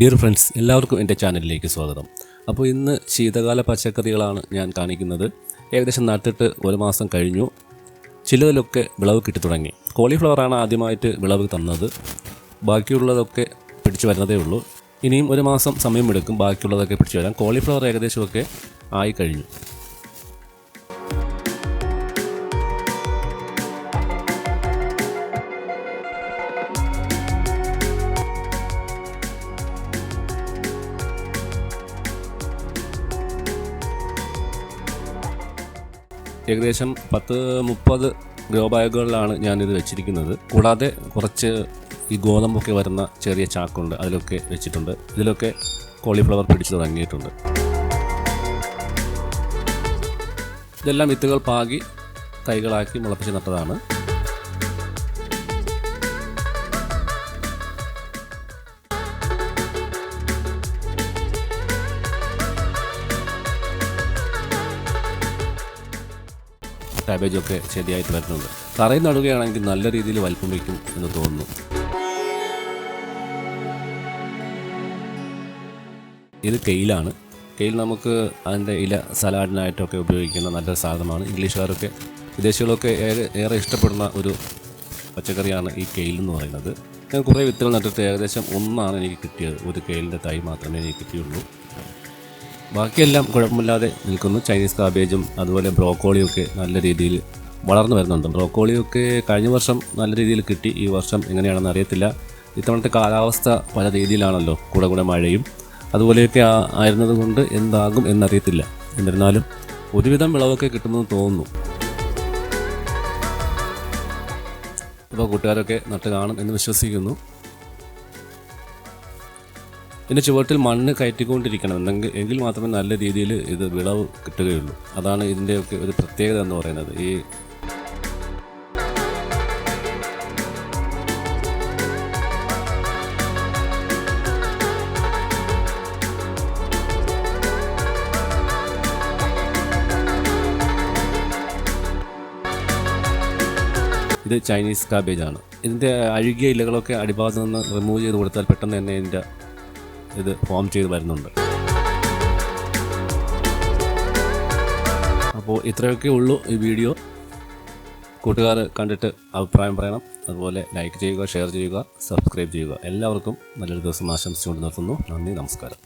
Dear friends എല്ലാവർക്കും എന്റെ ചാനലിലേക്ക് സ്വാഗതം. അപ്പോൾ ഇന്ന് ശീതകാല പച്ചക്കറികളാണ് ഞാൻ കാണിക്കുന്നത്. ഏകദേശം നട്ടിട്ട് ഒരു മാസം കഴിഞ്ഞു. ചിലതിലൊക്കെ വിളവ് കിട്ടി തുടങ്ങി. കോളിഫ്ലവറാണ് ആദ്യമായിട്ട് വിളവ് തന്നത്. ബാക്കിയുള്ളതൊക്കെ പിടിച്ചു വരുന്നതേ ഉള്ളൂ. ഇനിയും ഒരു മാസം സമയമെടുക്കും ബാക്കിയുള്ളതൊക്കെ പിടിച്ചു വരാം കോളിഫ്ലവർ ഏകദേശമൊക്കെ ആയി കഴിഞ്ഞു. ഏകദേശം പത്ത് മുപ്പത് ഗ്രോ ബാഗുകളിലാണ് ഞാനിത് വെച്ചിരിക്കുന്നത്. കൂടാതെ കുറച്ച് ഈ ഗോതമ്പൊക്കെ വരുന്ന ചെറിയ ചാക്കുണ്ട് അതിലൊക്കെ വെച്ചിട്ടുണ്ട്. ഇതിലൊക്കെ കോളിഫ്ലവർ പിടിച്ചു തുടങ്ങിയിട്ടുണ്ട് ഇതെല്ലാം വിത്തുകൾ പാകി കൈകളാക്കി മുളപ്പിച്ച് നട്ടതാണ്. കാബേജൊക്കെ ശരിയായിട്ട് വരുന്നുണ്ട്. തറയിൽ നടുകയാണെങ്കിൽ നല്ല രീതിയിൽ വലിപ്പം വയ്ക്കും എന്ന് തോന്നുന്നു. ഇത് കെയിലാണ്. കെയിൽ നമുക്ക് അതിന്റെ ഇല സലാഡിനായിട്ടൊക്കെ ഉപയോഗിക്കുന്ന നല്ലൊരു സാധനമാണ്. ഇംഗ്ലീഷുകാരൊക്കെ വിദേശികളൊക്കെ ഏറെ ഏറെ ഇഷ്ടപ്പെടുന്ന ഒരു പച്ചക്കറിയാണ് ഈ കെയിൽ എന്ന് പറയുന്നത്. ഞാൻ കുറേ വിത്തുകൾ നട്ടിട്ട് ഏകദേശം ഒന്നാണ് എനിക്ക് കിട്ടിയത്. ഒരു കെയിലിന്റെ തൈ മാത്രമേ എനിക്ക് കിട്ടിയുള്ളൂ. ബാക്കിയെല്ലാം കുഴപ്പമില്ലാതെ നിൽക്കുന്നു. ചൈനീസ് കാബേജും അതുപോലെ ബ്രോക്കോളിയൊക്കെ നല്ല രീതിയിൽ വളർന്നു വരുന്നുണ്ട്. ബ്രോക്കോളിയൊക്കെ കഴിഞ്ഞ വർഷം നല്ല രീതിയിൽ കിട്ടി. ഈ വർഷം എങ്ങനെയാണെന്ന് അറിയത്തില്ല. ഇത്തവണത്തെ കാലാവസ്ഥ പല രീതിയിലാണല്ലോ. കൂടെ കൂടെ മഴയും. അതുപോലെയൊക്കെ ആയിരുന്നത് കൊണ്ട് എന്താകും എന്നറിയത്തില്ല. എന്നിരുന്നാലും ഒരുവിധം വിളവൊക്കെ കിട്ടുമെന്ന് തോന്നുന്നു. ഇപ്പോൾ കൂട്ടുകാരൊക്കെ നട്ട് കാണും എന്ന് വിശ്വസിക്കുന്നു. ഇതിന്റെ ചുവട്ടിൽ മണ്ണ് കയറ്റിക്കൊണ്ടിരിക്കണം. എന്നെങ്കിൽ എങ്കിൽ മാത്രമേ നല്ല രീതിയിൽ ഇത് വിളവ് കിട്ടുകയുള്ളൂ. അതാണ് ഇതിന്റെയൊക്കെ ഒരു പ്രത്യേകത എന്ന് പറയുന്നത്. ഈ ഇത് ചൈനീസ് കാബേജ് ആണ്. ഇതിന്റെ അഴുകിയ ഇലകളൊക്കെ അടിഭാഗത്ത് നിന്ന് റിമൂവ് ചെയ്ത് കൊടുത്താൽ പെട്ടെന്ന് തന്നെ ഇതിന്റെ ഇത് ഫോം ചെയ്ത് വരുന്നുണ്ട്. അപ്പോൾ ഇത്രയൊക്കെ ഉള്ളൂ ഈ വീഡിയോ. കൂട്ടുകാർ കണ്ടിട്ട് അഭിപ്രായം പറയണം. അതുപോലെ ലൈക്ക് ചെയ്യുക ഷെയർ ചെയ്യുക സബ്സ്ക്രൈബ് ചെയ്യുക. എല്ലാവർക്കും നല്ലൊരു ദിവസം ആശംസിച്ചുകൊണ്ട് നിർത്തുന്നു. നന്ദി നമസ്കാരം.